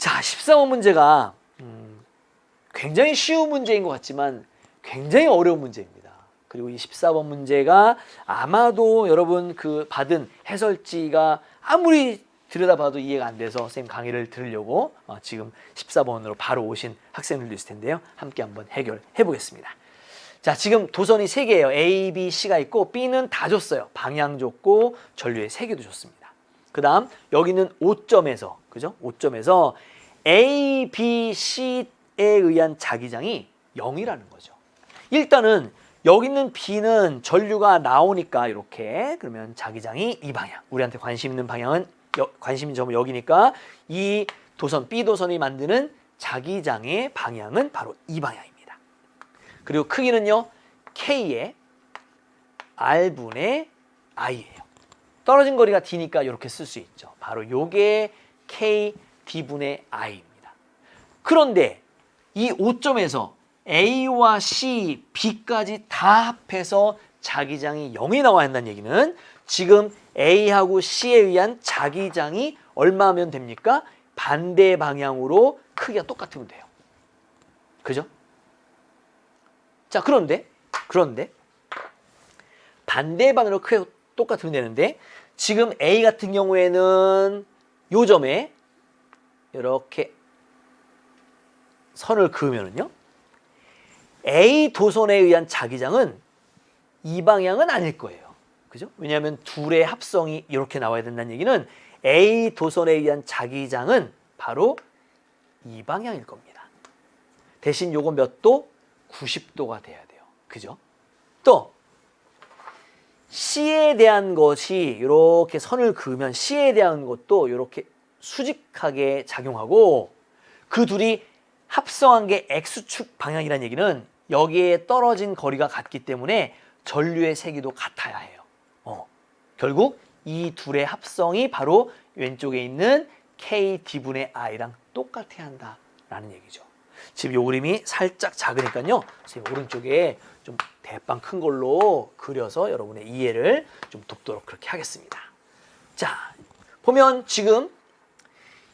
자, 14번 문제가 음, 굉장히 쉬운 문제인 것 같지만 굉장히 어려운 문제입니다. 그리고 이 14번 문제가 아마도 여러분 그 받은 해설지가 아무리 들여다봐도 이해가 안 돼서 선생님 강의를 들으려고 어, 지금 14번으로 바로 오신 학생들도 있을 텐데요. 함께 한번 해결해 보겠습니다. 자, 지금 도선이 세 개예요. A, B, C가 있고 B는 다 줬어요. 방향 줬고 전류의 세 개도 줬습니다. 그 다음 여기는 5점에서 그죠? 5점에서 A, B, C에 의한 자기장이 0이라는 거죠. 일단은 여기 있는 B는 전류가 나오니까 이렇게 그러면 자기장이 이 방향. 우리한테 관심 있는 방향은 여- 관심 점은 여기니까 이 도선 B 도선이 만드는 자기장의 방향은 바로 이 방향입니다. 그리고 크기는요 K의 R분의 I예요. 떨어진 거리가 D니까 이렇게 쓸 수 있죠. 바로 요게 K D분의 I입니다. 그런데 이 5점에서 A와 C, B까지 다 합해서 자기장이 0이 나와야 한다는 얘기는 지금 A하고 C에 의한 자기장이 얼마면 됩니까? 반대 방향으로 크기가 똑같으면 돼요. 그죠? 자, 그런데 그런데 반대 방향으로 크기가 똑같으면 되는데 지금 A 같은 경우에는 요 점에 이렇게 선을 그으면은요. A 도선에 의한 자기장은 이 방향은 아닐 거예요. 그죠? 왜냐하면 둘의 합성이 이렇게 나와야 된다는 얘기는 A 도선에 의한 자기장은 바로 이 방향일 겁니다. 대신 요거 몇 도? 90도가 돼야 돼요. 그죠? 또 C에 대한 것이 이렇게 선을 그으면 C에 대한 것도 이렇게 수직하게 작용하고 그 둘이 합성한 게 X축 방향이라는 얘기는 여기에 떨어진 거리가 같기 때문에 전류의 세기도 같아야 해요. 어. 결국 이 둘의 합성이 바로 왼쪽에 있는 KD분의 I랑 똑같아야 한다라는 얘기죠. 지금 요 그림이 살짝 작으니까요. 선생님 오른쪽에 좀 대빵 큰 걸로 그려서 여러분의 이해를 좀 돕도록 그렇게 하겠습니다. 자, 보면 지금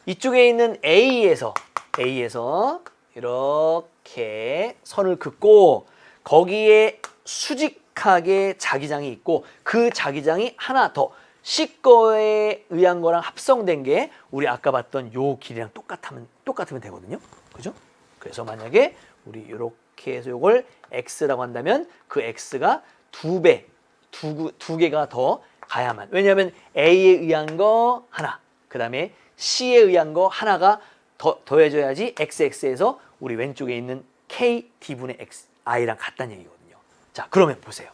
이쪽에 있는 A에서 A에서 이렇게 선을 긋고 거기에 수직하게 자기장이 있고 그 자기장이 하나 더 C 거에 의한 거랑 합성된 게 우리 아까 봤던 요 길이랑 똑같으면 똑같으면 되거든요. 그죠? 그래서 만약에 우리 이렇게 해서 요걸 x라고 한다면 그 x가 두 배, 두, 구- 두 개가 더 가야만. 왜냐하면 a에 의한 거 하나, 그 다음에 c에 의한 거 하나가 더 더해져야지 xx에서 우리 왼쪽에 있는 k d분의 x i랑 같다는 얘기거든요. 자, 그러면 보세요.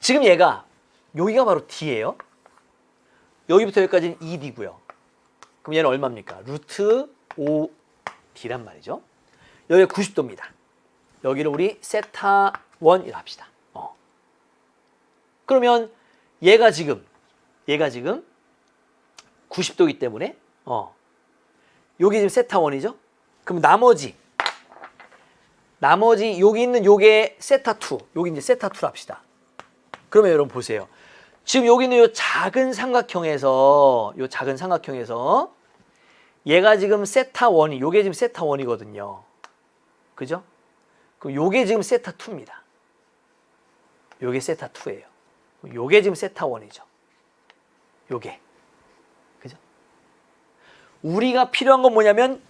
지금 얘가 여기가 바로 d예요. 여기부터 여기까지는 2d고요. 그럼 얘는 얼마입니까? 루트 5d란 말이죠. 여기가 90도입니다. 여기를 우리 세타 1이라 합시다. 어. 그러면 얘가 지금 얘가 지금 90도이기 때문에 어. 여기 지금 세타 1이죠? 그럼 나머지 나머지 여기 있는 요게 세타 2. 여기 이제 세타 2라 합시다. 그러면 여러분 보세요. 지금 여기 있는 요 작은 삼각형에서 요 작은 삼각형에서 얘가 지금 세타 1이 요게 지금 세타 1이거든요. 그죠? 그럼 요게 지금 세타 2입니다. 요게 세타 2예요. 요게 지금 세타 1이죠. 요게. 그죠? 우리가 필요한 건 뭐냐면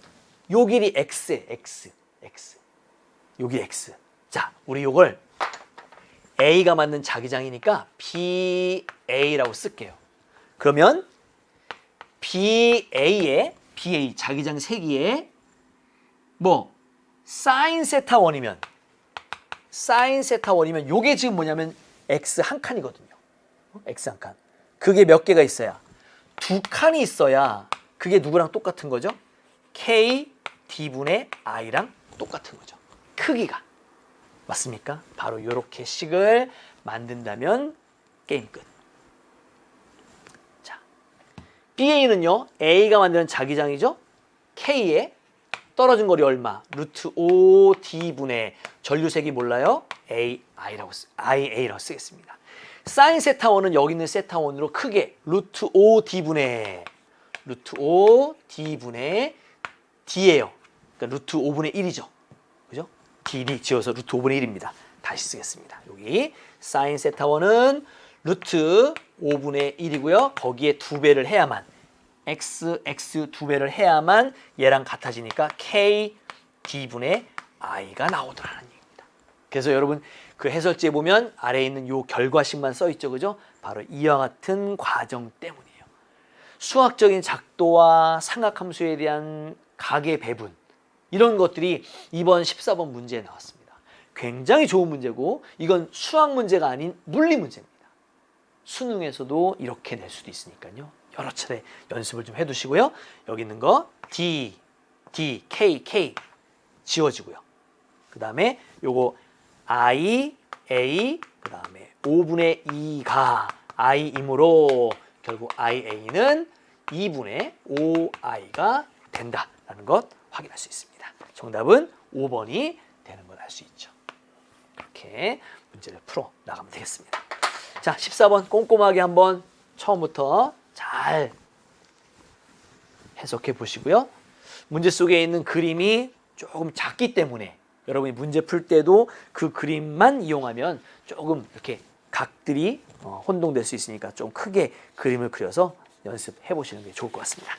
요 길이 x에 x. x. 여기 x. 자, 우리 요걸 a가 맞는 자기장이니까 BA라고 쓸게요. 그러면 BA에 BA 자기장 세기에 뭐 사인 세타 원이면 사인 세타 원이면 요게 지금 뭐냐면 x 한 칸이거든요. 어? x 한 칸. 그게 몇 개가 있어야 두 칸이 있어야 그게 누구랑 똑같은 거죠? k d분의 i랑 똑같은 거죠. 크기가 맞습니까? 바로 이렇게 식을 만든다면 게임 끝. 자, BA는요, A가 만드는 자기장이죠? K에 떨어진 거리 얼마? 루트 5D분의 전류색이 몰라요? A, I라고, 쓰, IA라고 쓰겠습니다. 사인 세타원은 여기 있는 세타원으로 크게 루트 5D분의 루트 5 d분의 d예요. 그러니까 루트 5분의 1이죠. 그죠? d니 지어서 루트 5분의 1입니다. 다시 쓰겠습니다. 여기 사인 세타 원은 루트 5분의 1이고요. 거기에 두 배를 해야만 x x 두 배를 해야만 얘랑 같아지니까 k d분의 i가 나오더라는 얘기입니다. 그래서 여러분 그 해설지에 보면 아래에 있는 요 결과식만 써 있죠. 그죠? 바로 이와 같은 과정 때문이에요. 수학적인 작도와 삼각함수에 대한 각의 배분 이런 것들이 이번 14번 문제에 나왔습니다. 굉장히 좋은 문제고 이건 수학 문제가 아닌 물리 문제입니다. 수능에서도 이렇게 낼 수도 있으니까요. 여러 차례 연습을 좀 해두시고요. 여기 있는 거 D, D, K, K 지워지고요. 그 다음에 요거 I, A, 그 다음에 5분의 2가 I이므로 결국 IA는 2분의 5I가 된다라는 것 확인할 수 있습니다. 정답은 5번이 되는 걸 알 수 있죠. 이렇게 문제를 풀어 나가면 되겠습니다. 자, 14번 꼼꼼하게 한번 처음부터 잘 해석해 보시고요. 문제 속에 있는 그림이 조금 작기 때문에 여러분이 문제 풀 때도 그 그림만 이용하면 조금 이렇게 각들이 어, 혼동될 수 있으니까 좀 크게 그림을 그려서 연습해 보시는 게 좋을 것 같습니다.